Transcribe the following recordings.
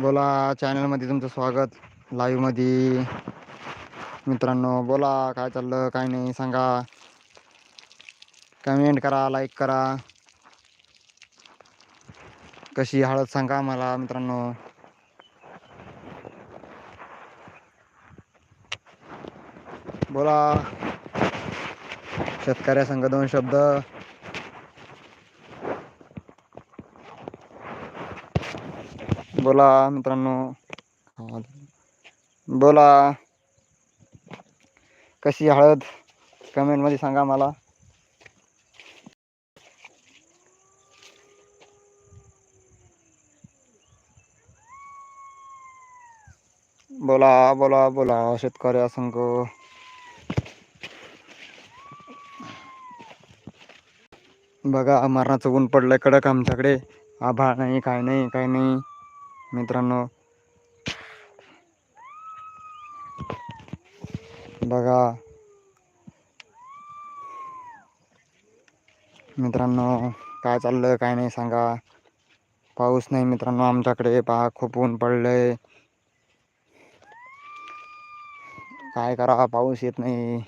बोला चॅनलमध्ये तुमचं स्वागत. लाईव्हमध्ये मित्रांनो बोला काय चाललं काय नाही सांगा. कमेंट करा लाईक करा. कशी हळद सांगा मला मित्रांनो. बोला. शेतकऱ्या संघ दोन शब्द. बोला मित्रांनो. बोला. कशी हळद? कमेंटमध्ये सांगा मला. बोला बोला बोला शेतकरी संघ बघा मरणाचं ऊन पडलंय कडक आमच्याकडे. आभाळ नाही काय नाही काय नाही. मित्रांनो. बघा. मित्रांनो काय चाललं काय नाही सांगा. पाऊस नाही मित्रांनो आमच्याकडे. पहा खूप ऊन पडलंय. काय करा पाऊस येत नाही.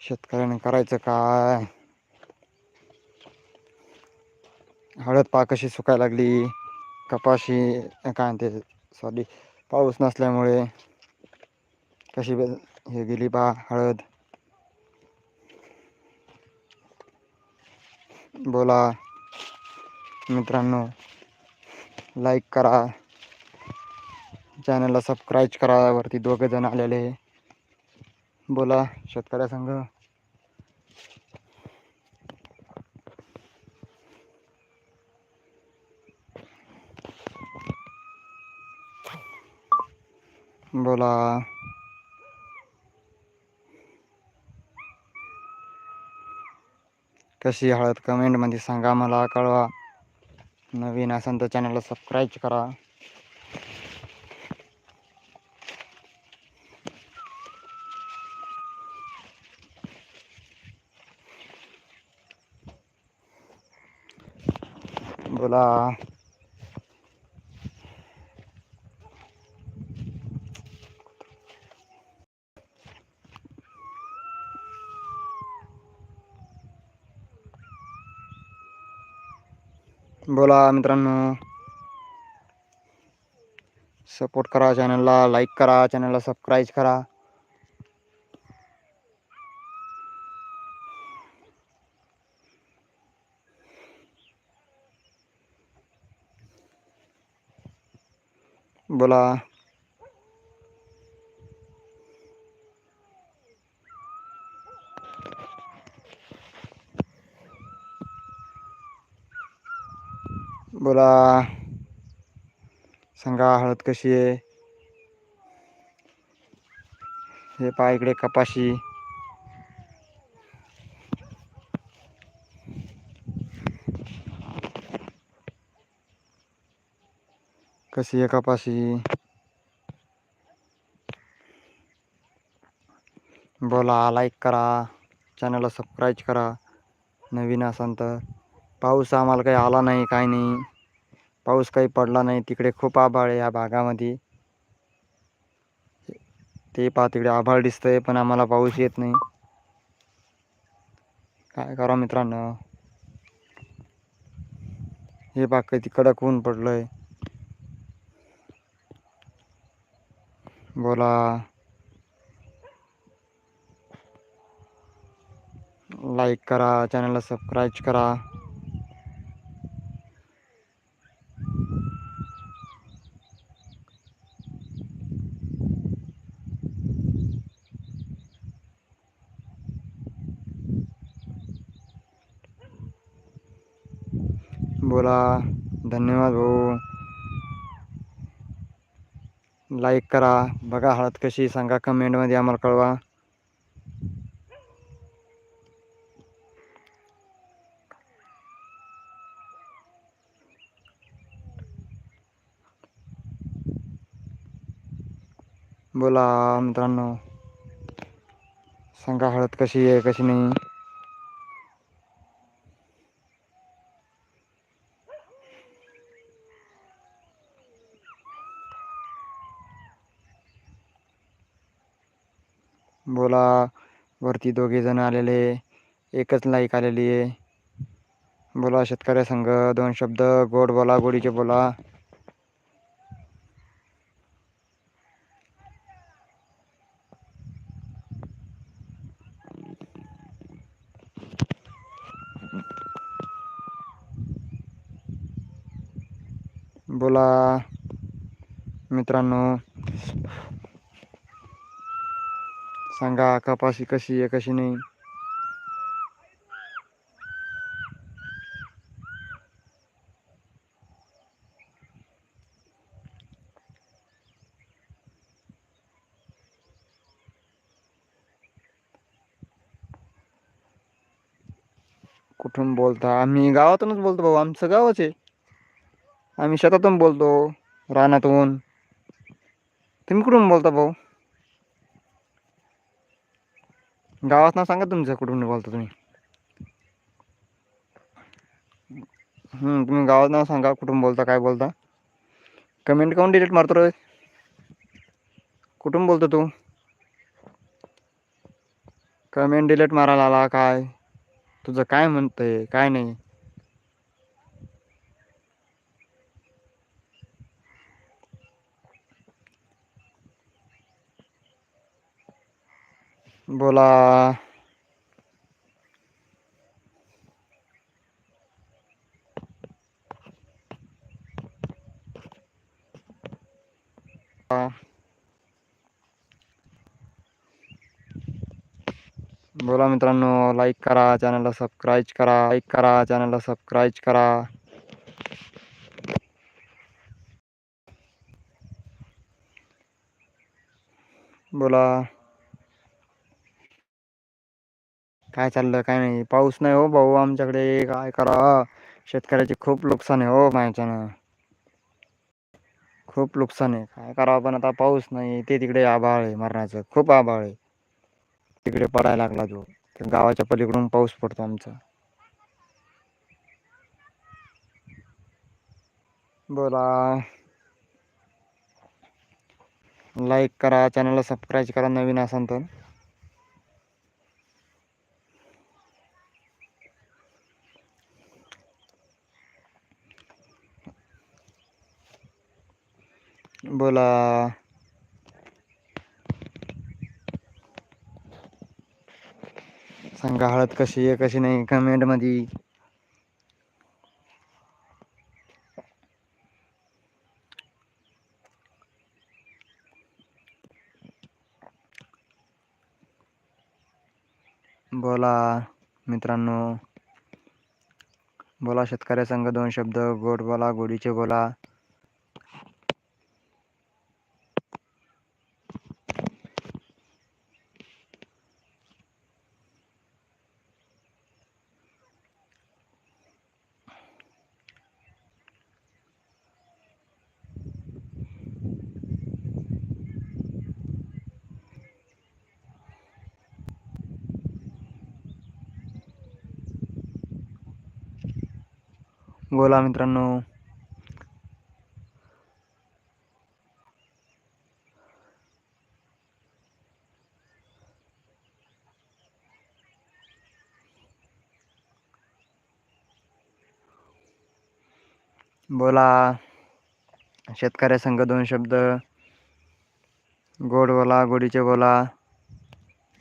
शेतकऱ्याने करायचं काय? हळद पा कशी सुकायला लागली? कपाशी काय म्हणते सॉरी पाऊस नसल्यामुळे कशी हे गेली बा हळद. बोला. मित्रांनो लाईक करा. चॅनलला सबस्क्राईब करा. वरती दोघं जण आलेले. बोला शेतकऱ्या संघ बोला. कशी हळद कमेंटमध्ये सांगा मला कळवा. नवीन असेल तर चॅनलला सबस्क्राईब करा. बोला. बोला मित्रांनो. सपोर्ट करा चॅनलला लाईक करा चॅनलला सबस्क्राईब करा. बोला. बोला. सांगा हळद कशी आहे? हे पहा इकडे कपाशी. कशी आहे कपाशी? बोला लाईक करा. चॅनलला सबस्क्राईब करा. नवीन असाल तर. पाऊस आम्हाला काही आला नाही काही नाही. पाऊस काही पडला नाही. तिकडे खूप आभाळ आहे या भागामध्ये. ते पहा तिकडे आभाळ दिसतंय पण आम्हाला पाऊस येत नाही. काय करा मित्रांनो? हे बाग काही कडक ऊन पडलंय. बोला. लाईक करा चॅनलला सबस्क्राईब करा. बोला. धन्यवाद भाऊ. लाईक करा. बघा हळद कशी सांगा कमेंटमध्ये आम्हाला कळवा. बोला मित्रांनो. सांगा हळद कशी आहे कशी नाही. बोला. वरती दोघे जण आलेले. एकच लाईक आलेली आहे. बोला शेतकऱ्या संघ दोन शब्द गोड बोला गोडीचे बोला. बोला. मित्रांनो सांगा कपाशी कशी आहे कशी नाही? कुठून बोलता? आम्ही गावातूनच बोलतो भाऊ आमचं गावच आहे. आम्ही शेतातून बोलतो रानातून. तुम्ही कुठून बोलता भाऊ? गावात नाव सांगा तुमचं कुठून बोलता तुम्ही. तुम्ही गावात नाव सांगा कुठून बोलता काय बोलता. कमेंट काऊन डिलीट मारतो रे कुठून बोलतो तू? कमेंट डिलीट मारायला आला काय? तुझं काय म्हणतंय काय नाही. बोला. बोला मित्रांनो लाईक करा चॅनलला सबस्क्राईब करा लाईक करा चॅनलला सबस्क्राईब करा. बोला. काय चाललं काय नाही. पाऊस नाही हो भाऊ आमच्याकडे. काय करा? शेतकऱ्याचे खूप नुकसान आहे हो माझ्यानं खूप नुकसान आहे. काय करावं पण आता पाऊस नाही. ते तिकडे आभाळ आहे मरणाचं. खूप आभाळ आहे. तिकडे पडायला लागला तो गावाच्या पलीकडून पाऊस पडतो आमचा. बोला. लाईक करा. चॅनलला सबस्क्राईब करा. नवीन असाल तर. बोला. सांगा हळद कशी आहे कशी नाही कमेंटमध्ये बोला मित्रांनो. बोला शेतकऱ्या संघ दोन शब्द गोड बोला गोडीचे बोला. बोला मित्रांनो. बोला. शेतकऱ्या संघ दोन शब्द. गोड बोला गोडीचे बोला.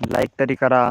लाईक तरी करा.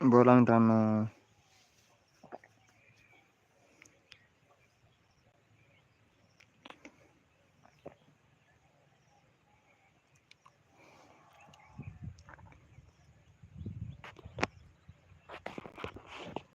बोला मित्रांनो